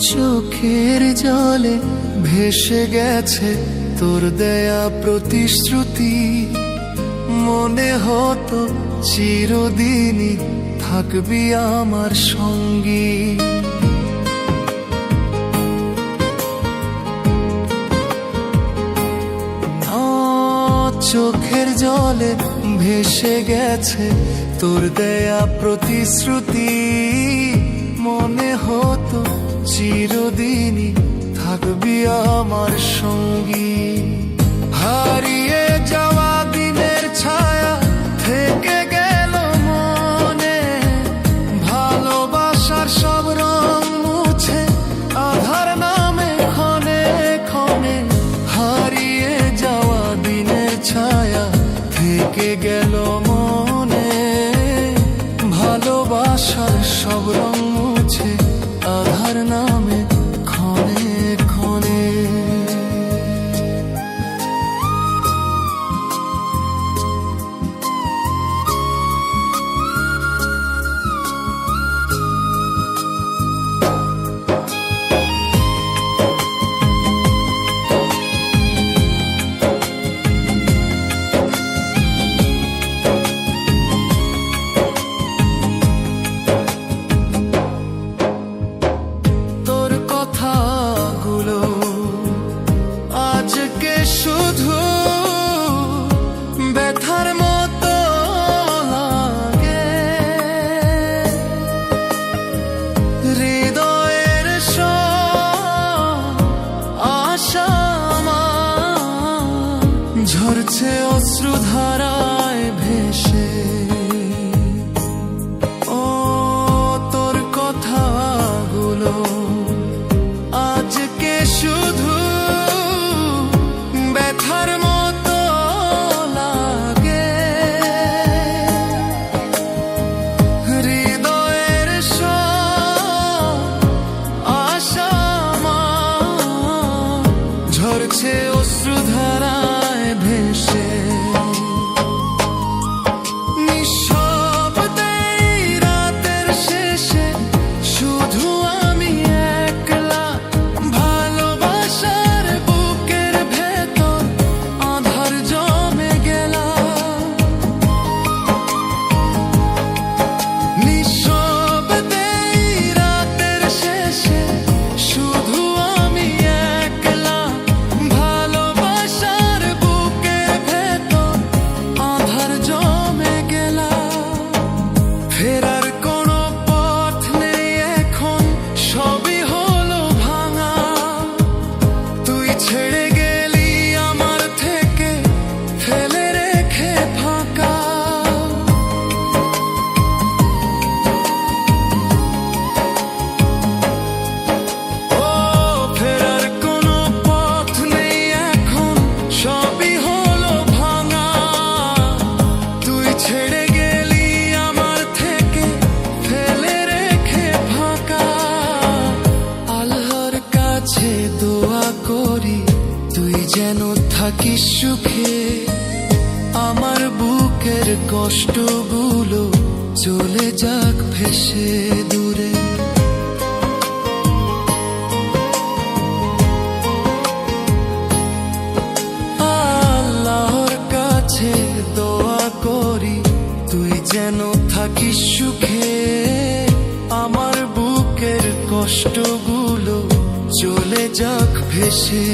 চোখের জলে ভেসে গেছে তোর দেয়া প্রতিশ্রুতি। মনে হতো চিরদিনই থাকবি আমার সঙ্গী। চোখের জলে ভেসে গেছে তোর দেয়া প্রতিশ্রুতি। মনে হতো চিরদিনই থাকবি আমার সঙ্গী। হারিয়ে যাওয়া দিনের ছায়া থেকে গেল মনে। ভালোবাসার সব রং মুছে আধার নামে ক্ষণে ক্ষণে। হারিয়ে যাওয়া দিনের ছায়া থেকে গেল মনে। ভালোবাসার সব রং ঝরছে অশ্রুধারায় সুখে আমার বুকের কষ্টগুলো চলে যাক ভেসে দূরে। আল্লাহর কাছে দোয়া করি, তুই যেন থাকিস সুখে। আমার বুকের কষ্টগুলো চলে যাক ভেসে